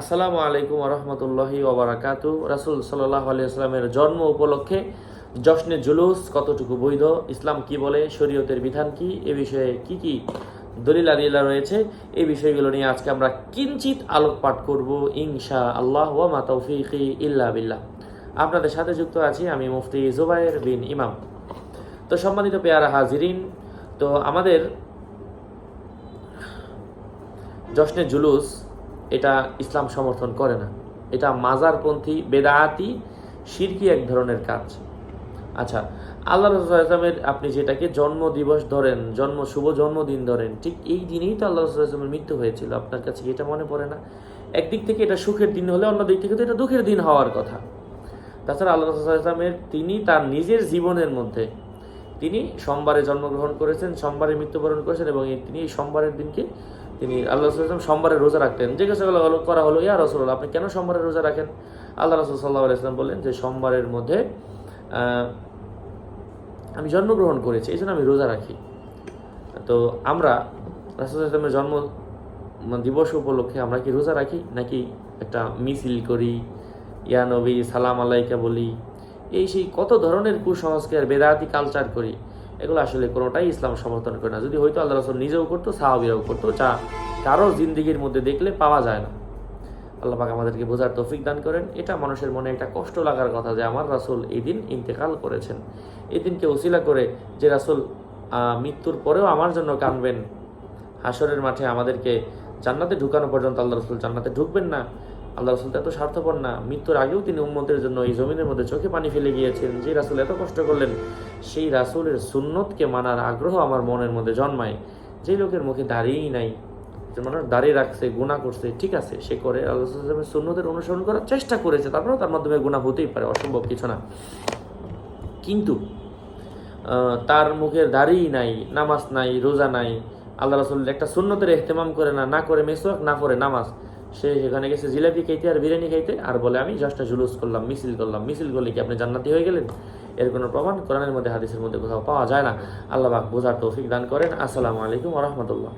আসসালামু আলাইকুম রহমতুল্লাহি ওবরাকাতু। রাসুল সাল্লাহ আলিয়াস্লামের জন্ম উপলক্ষে জশ্নে জুলুস কতটুকু বৈধ? ইসলাম কি বলে? শরীয়তের বিধান কি? এ বিষয়ে কি কি দলিল আদিলা রয়েছে? এই বিষয়গুলো নিয়ে আজকে আমরা কিঞ্চিত আলোকপাত করব ইনশা আল্লাহ ওয়া মা তৌফিকি ইল্লা বিল্লাহ। আপনাদের সাথে যুক্ত আছি আমি মুফতি জুবাইর বিন ইমাম। তো সম্মানিত পেয়ারা হাজিরিন, তো আমাদের জশ্নে জুলুস এটা ইসলাম সমর্থন করে না। এটা মাজারপন্থী, বেদায়াতি শিরকি এক ধরনের কাজ। আচ্ছা আল্লাহ রসুলামের আপনি যেটাকে জন্ম দিবস ধরেন, জন্ম, শুভ জন্মদিন ধরেন, ঠিক এই দিনেই তো আল্লাহ রসুলামের মৃত্যু হয়েছিল। আপনার কাছে এটা মনে পড়ে না? একদিক থেকে এটা সুখের দিন হলে, অন্য দিক থেকে তো এটা দুঃখের দিন হওয়ার কথা। তাছাড়া আল্লাহ রসুলামের তিনি তার নিজের জীবনের মধ্যে তিনি সোমবারে জন্মগ্রহণ করেছেন, সোমবারে মৃত্যুবরণ করেছেন এবং তিনি এই সোমবারের দিনকে তিনি আল্লাহ রসুলাম সোমবারে রোজা রাখতেন। জিজ্ঞাসা করা হলো করা হলো? ইয়া রসুল্লাহ আপনি কেন সোমবারে রোজা রাখেন? আল্লাহ রসুল সাল্লাহ আলাইসলাম বললেন যে, সোমবারের মধ্যে আমি জন্মগ্রহণ করেছি, এই জন্য আমি রোজা রাখি। তো আমরা রাসুল ইসলামের জন্ম দিবস উপলক্ষে আমরা কি রোজা রাখি? নাকি একটা মিছিল করি, ইয়া নবী সালাম আলাইকা বলি? এই সেই কত ধরনের কুসংস্কার, বেদাতি কালচার করি। এগুলো আসলে কোনোটাই ইসলাম সমর্থন করে না। যদি হয়তো আল্লাহ রসুল নিজেও করতো, সাহাবিরাও করতো, যা কারও জিন্দিগির মধ্যে দেখলে পাওয়া যায় না। আল্লাহ পাক আমাদেরকে বোঝার তৌফিক দান করেন। এটা মানুষের মনে একটা কষ্ট লাগার কথা যে আমার রাসুল এই দিন ইন্তেকাল করেছেন। এই দিনকে ওসিলা করে যে রাসুল মৃত্যুর পরেও আমার জন্য কানবেন হাসরের মাঠে আমাদেরকে জান্নাতে ঢুকানো পর্যন্ত আল্লাহ রসুল জান্নাতে ঢুকবেন না। আল্লাহ রসুল এত স্বার্থপর না। মৃত্যুর আগেও তিনি উম্মতের জন্য এই জমিনের মধ্যে চোখে পানি ফেলে গিয়েছেন। যে রাসুল এত কষ্ট করলেন, সেই রাসূলের সুন্নতকে মানার আগ্রহ আমার মনের মধ্যে জন্মায়। যে লোকের মুখে দাঁড়িয়েই নাই মানুষ দাঁড়িয়ে রাখছে গুণা করছে, ঠিক আছে, সে করে আল্লাহ সুন্নতের অনুসরণ করার চেষ্টা করেছে, তারপরেও তার মাধ্যমে গুণা হতেই পারে, অসম্ভব কিছু না। কিন্তু তার মুখের দাড়িই নাই, নামাজ নাই, রোজা নাই, আল্লাহ রসুল একটা সুন্নতের এহতেমাম করে না না করে মেসোয়াক না করে নামাজ। সে সেখানে গেছে জিলাপি খাইতে আর বিরিয়ানি খাইতে, আর বলে, আমি জাস্টা জুলুস করলাম, মিছিল করলাম, মিছিল করলে কি আপনি জান্নাতি হয়ে গেলেন? এর কোনো প্রমাণ কোরআনের মধ্যে, হাদিসের মধ্যে কোথাও পাওয়া যায় না। আল্লাহ বোঝার তৌফিক দান করেন। আসসালামু আলাইকুম রহমতুল্লাহ।